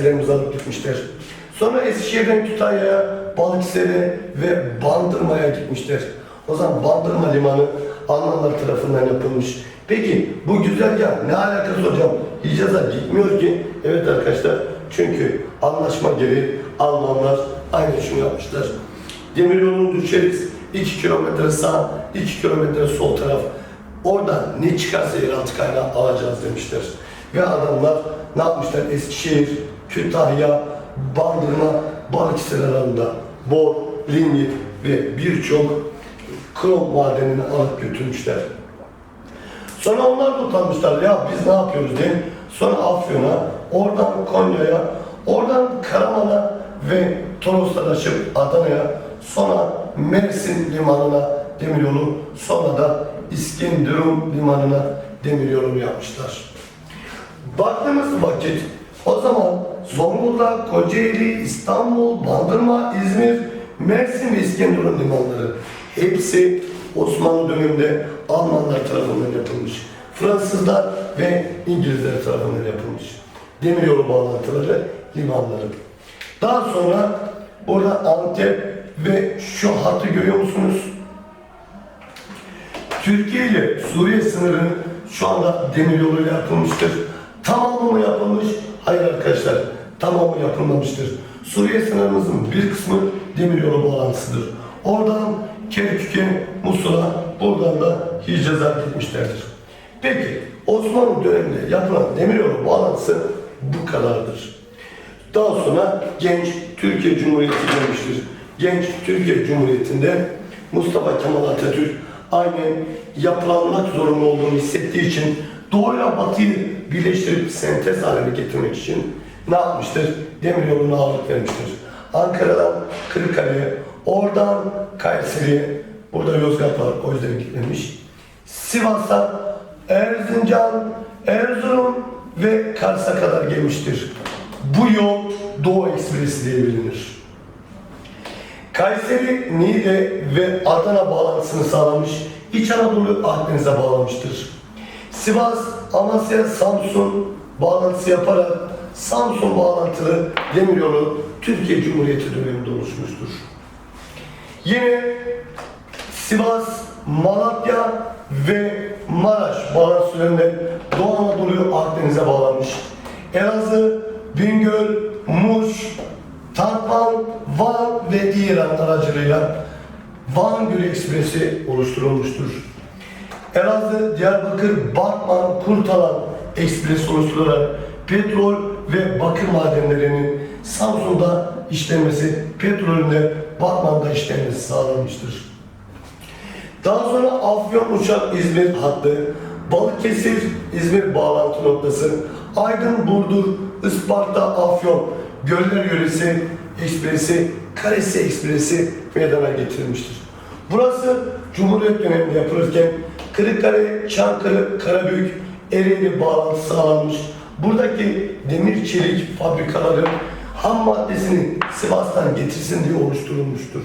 Kayserlerimizi alıp gitmişler. Sonra Eskişehir'den Kütahya'ya, Balıkesir'e ve Bandırma'ya gitmişler. O zaman Bandırma Limanı Almanlar tarafından yapılmış. Peki bu güzergah ne alakası hocam? Hicaz'a gitmiyor ki. Evet arkadaşlar çünkü anlaşma gereği Almanlar aynı şunu yapmışlar. Demiryolunu düşeriz. 2 kilometre sağ, 2 kilometre sol taraf. Oradan ne çıkarsa yeraltı kaynağı alacağız demişler. Ve adamlar ne yapmışlar? Eskişehir, Kütahya, Bandırma, Balıkesir arasında bor, lignit ve birçok krom madenini alıp götürmüşler. Sonra onlar da utanmışlar. Ya biz ne yapıyoruz diye. Sonra Afyon'a, oradan Konya'ya, oradan Karaman'a ve Toros'tan açıp Adana'ya, sonra Mersin limanına demiryolu, sonra da İskenderun limanına demiryolu yapmışlar. Baktığımız vakit o zaman Zonguldak, Kocaeli, İstanbul, Bandırma, İzmir, Mersin ve İskenderun limanları hepsi Osmanlı döneminde Almanlar tarafından yapılmış. Fransızlar ve İngilizler tarafından yapılmış. Demiryolu bağlantıları, limanları. Daha sonra burada Antep ve şu hattı görüyor musunuz? Türkiye ile Suriye sınırı şu anda demiryoluyla yapılmıştır. Tamamı mı yapılmış? Hayır arkadaşlar, tamamı yapılmamıştır. Suriye sınırımızın bir kısmı demiryolu bağlantısıdır. Oradan Kerkük'e, Musul'a, buradan da Hicaz'a gitmişlerdir. Peki, Osmanlı döneminde yapılan demiryolu bağlantısı bu kadardır. Daha sonra genç Türkiye Cumhuriyeti gelmiştir. Genç Türkiye Cumhuriyeti'nde Mustafa Kemal Atatürk aynen yapılanmak zorunda olduğunu hissettiği için doğuyla batıyı birleştirip sentez haline getirmek için ne yapmıştır? Demiryoluna ağırlık vermiştir. Ankara'dan Kırıkkale'ye, oradan Kayseri'ye, burada Yozgat var o yüzden gitmemiş. Sivas'a, Erzincan, Erzurum ve Kars'a kadar gelmiştir. Bu yol Doğu Ekspresi diye bilinir. Kayseri, Niğde ve Adana bağlantısını sağlamış, İç Anadolu Akdeniz'e bağlamıştır. Sivas, Amasya, Samsun bağlantısı yaparak Samsun bağlantılı demiryolu Türkiye Cumhuriyeti döneminde oluşmuştur. Yine Sivas, Malatya ve Maraş bağlantı üzerinde Doğu Anadolu'yu Akdeniz'e bağlanmış. Elazığ, Bingöl, Muş, Tarpan, Van ve İran aracılığıyla Van Gölü Ekspresi oluşturulmuştur. Elazığ, Diyarbakır, Batman, Kurtalan Ekspresi oluşturularak petrol ve bakır madenlerinin Samsun'da işlenmesi, petrolün de Batman'da işlenmesi sağlanmıştır. Daha sonra Afyon Uçak İzmir hattı, Balıkesir İzmir bağlantı noktası, Aydın Burdur, Isparta Afyon, Göller Yöresi Ekspresi, Karesi Ekspresi meydana getirilmiştir. Burası Cumhuriyet döneminde yapılırken Kırıkkale, Çankırı, Karabük, Ereğli bağlantısı sağlanmış. Buradaki demir çelik fabrikaları ham maddesini Sivas'tan getirsin diye oluşturulmuştur.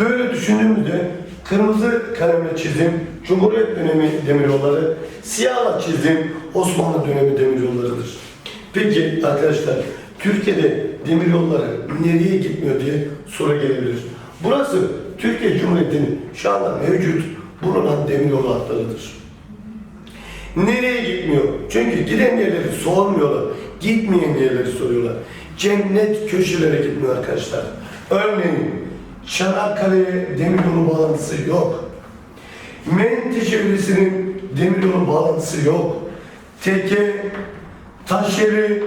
Böyle düşündüğümüzde kırmızı kalemle çizim Cumhuriyet dönemi demiryolları, siyahla çizim Osmanlı dönemi demiryollarıdır. Peki arkadaşlar Türkiye'de demiryolları nereye gitmiyor diye soru gelebilir. Burası Türkiye Cumhuriyeti'nin şu anda mevcut bulunan demiryolu hatlarıdır. Nereye gitmiyor? Çünkü giden yerleri sormuyorlar. Gitmeyen yerleri soruyorlar. Cennet köşelere gitmiyor arkadaşlar. Örneğin Çanakkale'ye demiryolu bağlantısı yok. Menteşe Üyesi'nin demiryolu bağlantısı yok. Teke, Taşyeri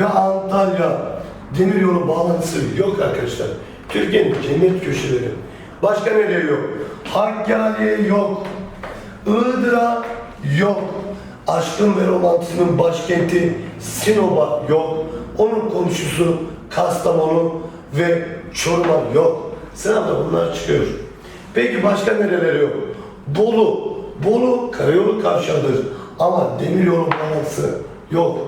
ve Antalya demiryolu bağlantısı yok arkadaşlar. Türkiye'nin cennet köşeleri. Başka nereye yok? Hakkari'ye yok. Iğdır'a yok. Aşkın ve romantizmin başkenti Sinop'a yok. Onun komşusu Kastamonu ve Çorum'a yok. Sınavda bunlar çıkıyor. Peki başka nereleri yok? Bolu. Bolu karayolu kavşağıdır ama demiryolu bağlantısı yok.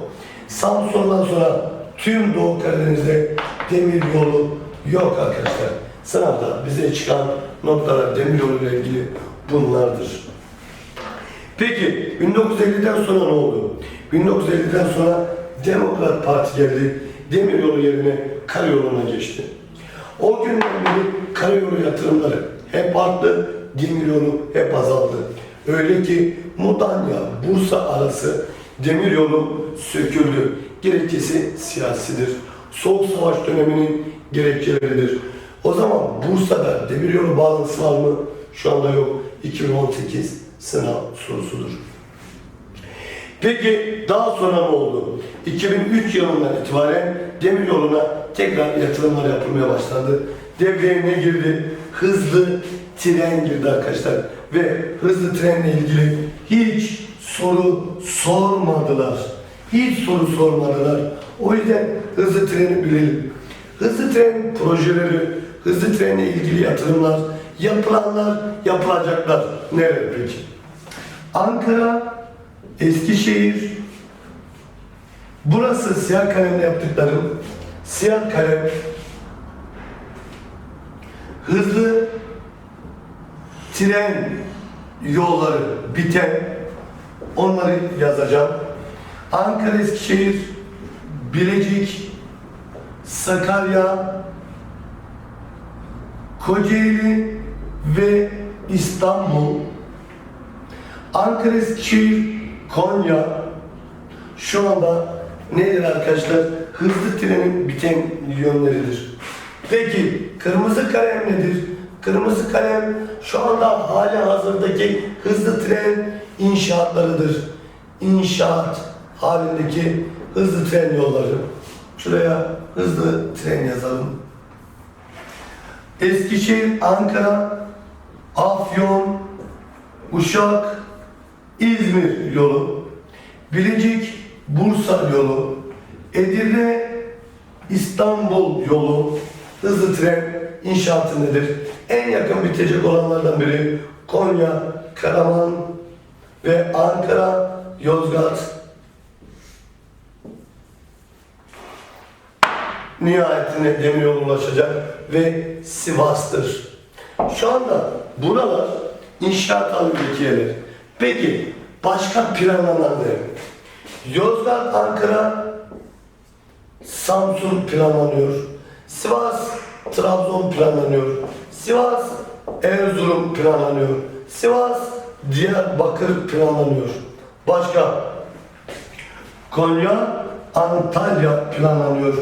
Samsun'dan sonra tüm Doğu Karadeniz'de demiryolu yok arkadaşlar. Sınavda bize çıkan noktalar demiryolu ile ilgili bunlardır. Peki 1950'den sonra ne oldu? 1950'den sonra Demokrat Parti geldi. Demiryolu yerine karayoluna geçti. O günden beri karayolu yatırımları hep arttı, demiryolu hep azaldı. Öyle ki Mudanya, Bursa arası demiryolu söküldü. Gerekçesi siyasidir. Soğuk Savaş döneminin gerekçeleridir. O zaman Bursa'da demiryolu bağlantısı var mı? Şu anda yok. 2018 sınav sorusudur. Peki daha sonra ne oldu? 2003 yılından itibaren demiryoluna tekrar yatırımlar yapılmaya başlandı. Devreye ne girdi? Hızlı tren girdi arkadaşlar. Ve hızlı trenle ilgili hiç soru sormadılar. Hiç soru sormadılar. O yüzden hızlı treni bilelim. Hızlı tren projeleri, hızlı trenle ilgili yatırımlar, yapılanlar, yapılacaklar. Nerede peki? Ankara, Eskişehir, burası siyah kalemle yaptıklarım, siyah kalem, hızlı tren yolları biten, onları yazacağım. Ankara, Eskişehir, Bilecik, Sakarya, Kocaeli ve İstanbul Ankara, Eskişehir, Konya şu anda nedir arkadaşlar? Hızlı trenin biten yönleridir. Peki kırmızı kalem nedir? Kırmızı kalem şu anda hali hazırdaki hızlı tren inşaatlarıdır. İnşaat halindeki hızlı tren yolları. Şuraya hızlı tren yazalım. Eskişehir, Ankara, Afyon, Uşak, İzmir yolu, Bilecik, Bursa yolu, Edirne, İstanbul yolu, hızlı tren inşaatı nedir? En yakın bitecek olanlardan biri Konya, Karaman ve Ankara, Yozgat. Nihayetinde demiryolu ulaşacak ve Sivas'tır. Şu anda buralar inşaat halindeki yerler. Peki başka planlanan ne? Yozgat, Ankara, Samsun planlanıyor. Sivas, Trabzon planlanıyor. Sivas, Erzurum planlanıyor. Sivas, Diyarbakır planlanıyor. Başka? Konya, Antalya planlanıyor.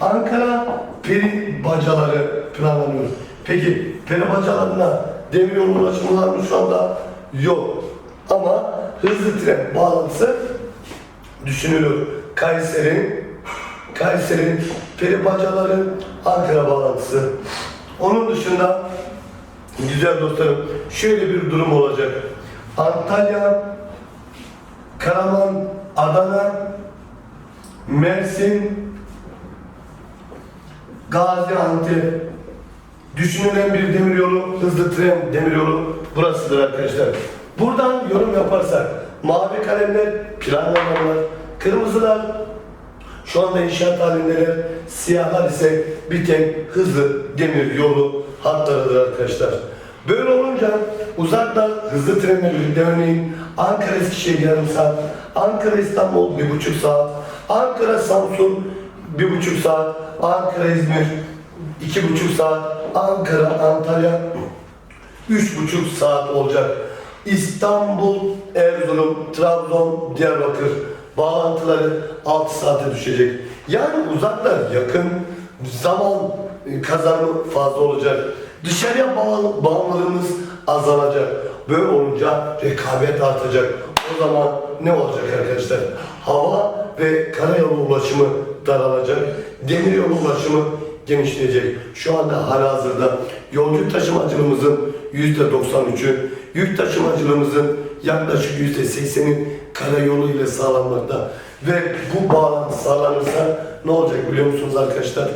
Ankara, peri bacaları planlanıyor. Peki peri bacalarına demiryolu ulaşımı var mı şu anda? Yok. Ama hızlı tren bağlantısı düşünülür. Kayseri, Kayseri, peri bacaları, Ankara bağlantısı. Onun dışında güzel dostlarım şöyle bir durum olacak. Antalya, Karaman, Adana, Mersin, Gaziantep düşünülen bir demiryolu, hızlı tren demiryolu burasıdır arkadaşlar. Buradan yorum yaparsak mavi kalemler planlamalar, kırmızılar şu anda inşaat halindeler, siyahlar ise biten hızlı demir yolu hatlarıdır arkadaşlar. Böyle olunca uzaktan hızlı trenle birlikte örneğin Ankara Eskişehir yarım saat, Ankara İstanbul bir buçuk saat, Ankara Samsun bir buçuk saat, Ankara İzmir iki buçuk saat, Ankara Antalya üç buçuk saat olacak. İstanbul, Erzurum, Trabzon, Diyarbakır bağlantıları 6 saate düşecek. Yani uzaklar yakın, zaman kazanımı fazla olacak. Dışarıya bağlı, bağımlılığımız azalacak. Böyle olunca rekabet artacak. O zaman ne olacak arkadaşlar? Hava ve karayolu ulaşımı daralacak. Demiryolu ulaşımı genişleyecek. Şu anda halihazırda yolcu taşımacılığımızın %93'ü, yük taşımacılığımızın yaklaşık %80'i karayolu ile sağlanmakta. Ve bu bağlantı sağlanırsa ne olacak biliyor musunuz arkadaşlar?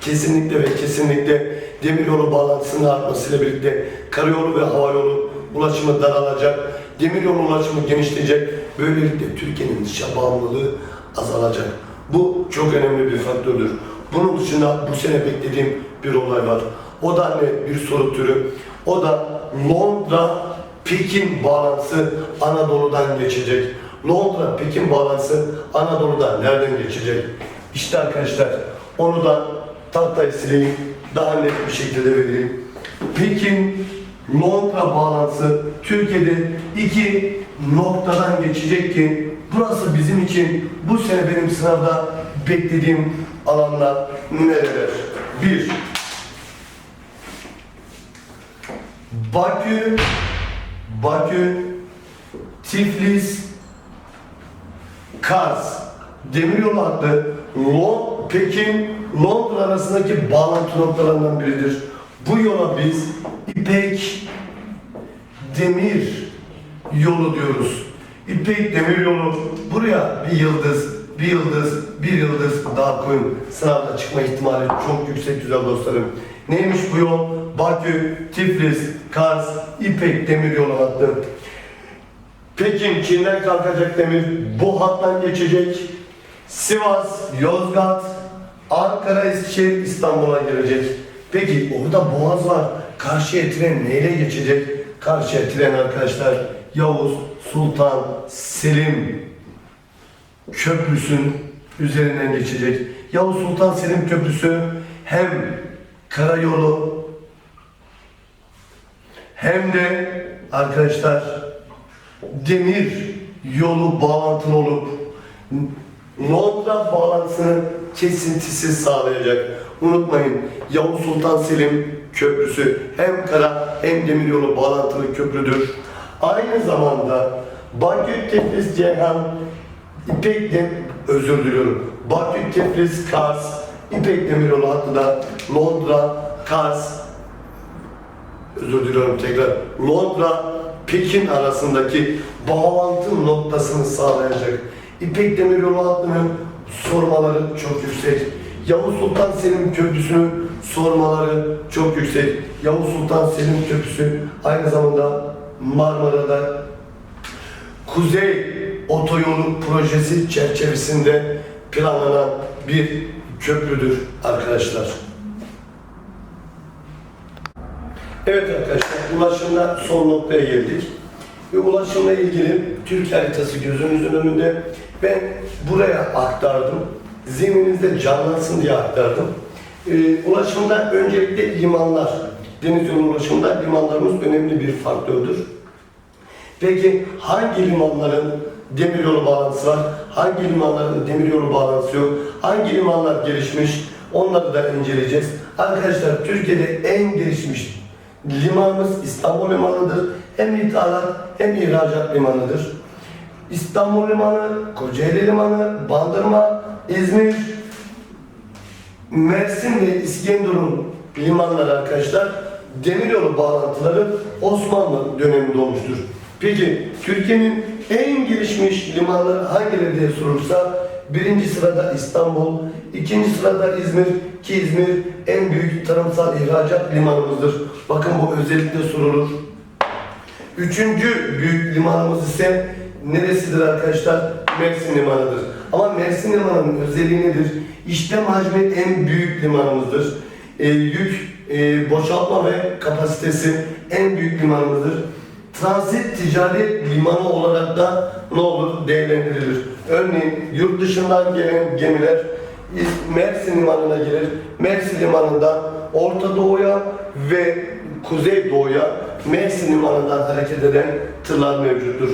Kesinlikle ve kesinlikle demiryolu bağlantısının artmasıyla birlikte karayolu ve havayolu ulaşımı daralacak. Demiryolu ulaşımı genişleyecek. Böylelikle Türkiye'nin dışa bağımlılığı azalacak. Bu çok önemli bir faktördür. Bunun dışında bu sene beklediğim bir olay var. O da ne? Bir soru türü. O da Londra Pekin bağlantısı Anadolu'dan geçecek. Londra Pekin bağlantısı Anadolu'da nereden geçecek? İşte arkadaşlar onu da tahtaya sileyim. Daha net bir şekilde vereyim. Pekin Londra bağlantısı Türkiye'de iki noktadan geçecek ki burası bizim için bu sene benim sınavda beklediğim alanlar nereler? Bir, Bakü, Bakü, Tiflis, Kars, demiryolu hattı Lon, Pekin, Londra arasındaki bağlantı noktalarından biridir. Bu yola biz İpek Demir yolu diyoruz. İpek Demir yolu buraya bir yıldız, bir yıldız, bir yıldız daha koyun. Sınavda çıkma ihtimali çok yüksek güzel dostlarım. Neymiş bu yol? Bakü, Tiflis, Kars, İpek Demir yolu hattı. Pekin, Çin'den kalkacak demir bu hattan geçecek. Sivas, Yozgat, Ankara, Eskişehir, İstanbul'a gelecek. Peki orada boğaz var. Karşıya tren neyle geçecek? Karşıya tren arkadaşlar Yavuz Sultan Selim Köprüsü'nün üzerinden geçecek. Yavuz Sultan Selim Köprüsü hem karayolu hem de arkadaşlar demir yolu bağlantılı olup Londra bağlantısını kesintisiz sağlayacak. Unutmayın Yavuz Sultan Selim Köprüsü hem kara hem demir yolu bağlantılı köprüdür. Aynı zamanda Bakü Tiflis Ceyhan İpek özür diliyorum. Bakü Tiflis Kars İpek Demiryolu hattı da Londra Kars özür diliyorum tekrar. Londra, Pekin arasındaki bağlantı noktasını sağlayacak. İpek Demiryolu hattının sormaları çok yüksek. Yavuz Sultan Selim Köprüsü'nün sormaları çok yüksek. Yavuz Sultan Selim Köprüsü aynı zamanda Marmara'da Kuzey Otoyolu projesi çerçevesinde planlanan bir köprüdür arkadaşlar. Evet arkadaşlar, ulaşımda son noktaya geldik. Ve ulaşımla ilgili Türkiye haritası gözünüzün önünde. Ben buraya aktardım. Zihninizde canlansın diye aktardım. Ee, ulaşımda öncelikle limanlar, deniz yolu ulaşımında limanlarımız önemli bir faktördür. Peki hangi limanların demiryolu bağlantısı var? Hangi limanların demiryolu bağlantısı yok? Hangi limanlar gelişmiş? Onları da inceleyeceğiz. Arkadaşlar Türkiye'de en gelişmiş limanımız İstanbul Limanı'dır. Hem ithalat hem ihracat limanıdır. İstanbul Limanı, Kocaeli Limanı, Bandırma, İzmir, Mersin ve İskenderun limanları arkadaşlar demiryolu bağlantıları Osmanlı döneminde olmuştur. Peki Türkiye'nin en gelişmiş limanları hangileri diye sorulsa birinci sırada İstanbul, ikinci sırada İzmir ki İzmir en büyük tarımsal ihracat limanımızdır. Bakın bu özellikle sorulur. Üçüncü büyük limanımız ise neresidir arkadaşlar? Mersin Limanı'dır. Ama Mersin Limanı'nın özelliği nedir? İşlem hacmi en büyük limanımızdır. E, yük e, boşaltma ve kapasitesi en büyük limanımızdır. Transit ticaret limanı olarak da ne olur? Değerlendirilir. Örneğin yurt dışından gelen gemiler Mersin Limanı'na gelir. Mersin Limanı'nda Orta Doğu'ya ve Kuzey Doğu'ya Mersin Limanı'ndan hareket eden tırlar mevcuttur.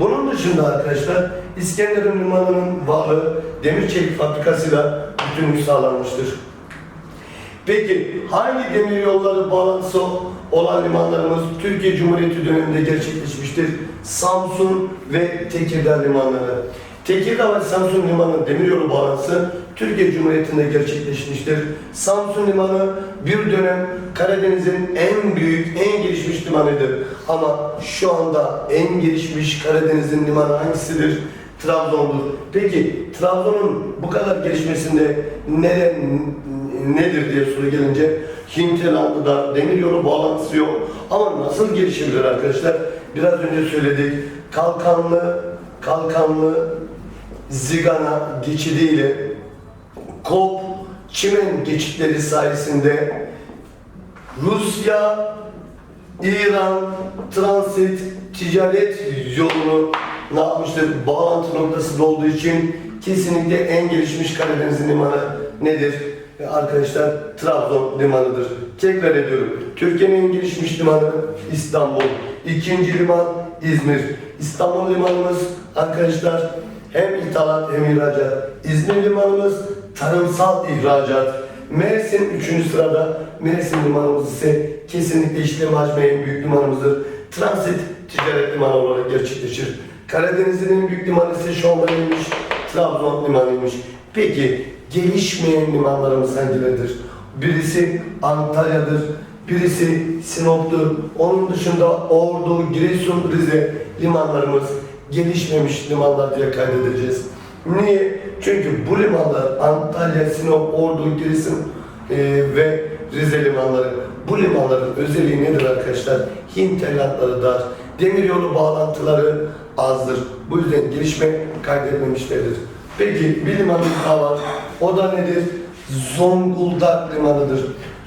Bunun dışında arkadaşlar İskenderun Limanı'nın varlığı demir çelik fabrikasıyla bütünlük sağlanmıştır. Peki hangi demir yolları bağlantısı olan limanlarımız Türkiye Cumhuriyeti döneminde gerçekleşmiştir? Samsun ve Tekirdağ limanları. Tekirdağ ve Samsun limanı demiryolu bağlantısı Türkiye Cumhuriyeti'nde gerçekleşmiştir. Samsun limanı bir dönem Karadeniz'in en büyük, en gelişmiş limanıdır. Ama şu anda en gelişmiş Karadeniz'in limanı hangisidir? Trabzon'dur. Peki Trabzon'un bu kadar gelişmesinde neden nedir diye soru gelince Hinterland'da demiryolu bağlantısı yok. Ama nasıl gelişebilir arkadaşlar? Biraz önce söyledik. Kalkanlı, kalkanlı Zigana geçidiyle Kop, Çimen geçitleri sayesinde Rusya, İran transit ticaret yolunu ne yapmıştır? Bağlantı noktası olduğu için kesinlikle en gelişmiş Karadeniz limanı nedir? Arkadaşlar Trabzon limanıdır. Tekrar ediyorum. Türkiye'nin en gelişmiş limanı İstanbul. İkinci liman İzmir. İstanbul limanımız arkadaşlar hem ithalat hem ihracat. İzmir limanımız tarımsal ihracat. Mersin 3. sırada. Mersin limanımız ise kesinlikle işlem hacmi en büyük limanımızdır. Transit ticaret limanı olarak gerçekleşir. Karadeniz'in en büyük limanı ise şu anda? Trabzon limanıymış. Peki gelişmeyen limanlarımız hangileridir? Birisi Antalya'dır, birisi Sinop'tur. Onun dışında Ordu, Giresun, Rize limanlarımız gelişmemiş limanlar diye kaydedeceğiz. Niye? Çünkü bu limanlar Antalya, Sinop, Ordu, Giresun e, ve Rize limanları. Bu limanların özelliği nedir arkadaşlar? Hinterlandları dar, demiryolu bağlantıları azdır. Bu yüzden gelişme kaydedilmemişlerdir. Peki bir limanımız daha var. O da nedir? Zonguldak limanıdır.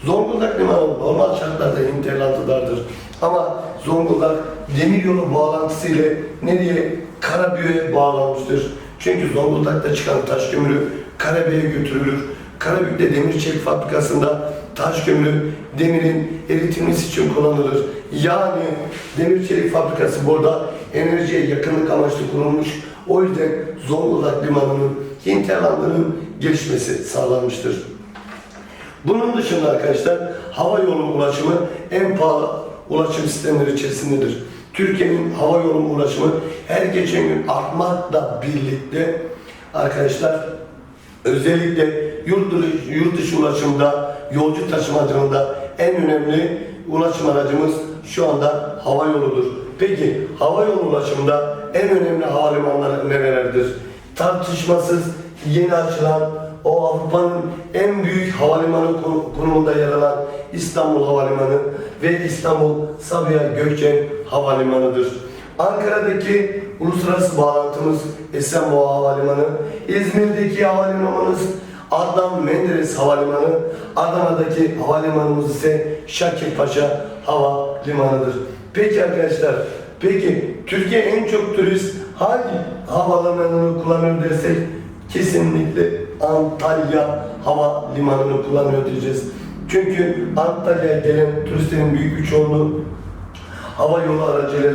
Zonguldak limanı normal şartlarda hinterlandı dardır. Ama Zonguldak demiryolu bağlantısı ile nereye? Karabük'e bağlanmıştır. Çünkü Zonguldak'ta çıkan taş kömürü Karabük'e götürülür. Karabük'te demir çelik fabrikasında taş kömürü demirin eritilmesi için kullanılır. Yani demir çelik fabrikası burada enerjiye yakınlık amaçlı kurulmuş. O yüzden Zonguldak limanının hinterlandının gelişmesi sağlanmıştır. Bunun dışında arkadaşlar hava yolu ulaşımı en pahalı ulaşım sistemleri içerisindedir. Türkiye'nin hava yolu ulaşımı her geçen gün artmakla birlikte arkadaşlar özellikle yurt dışı, yurt dışı ulaşımda, yolcu taşımacılığında en önemli ulaşım aracımız şu anda hava yoludur. Peki hava yolu ulaşımında en önemli havalimanları nerelerdir? Tartışmasız yeni açılan o Avrupa'nın en büyük havalimanı konu- konumunda yer alan İstanbul Havalimanı ve İstanbul Sabiha Gökçen Havalimanı'dır. Ankara'daki uluslararası bağlantımız Esenboğa Havalimanı, İzmir'deki havalimanımız Adnan Menderes Havalimanı, Adana'daki havalimanımız ise Şakirpaşa Havalimanı'dır. Peki arkadaşlar, peki Türkiye en çok turist hangi havalimanını kullanıyor dersek kesinlikle Antalya Hava Limanı'nı kullanıyor diyeceğiz. Çünkü Antalya'ya gelen turistlerin büyük bir çoğunluğu hava yolu aracılığıyla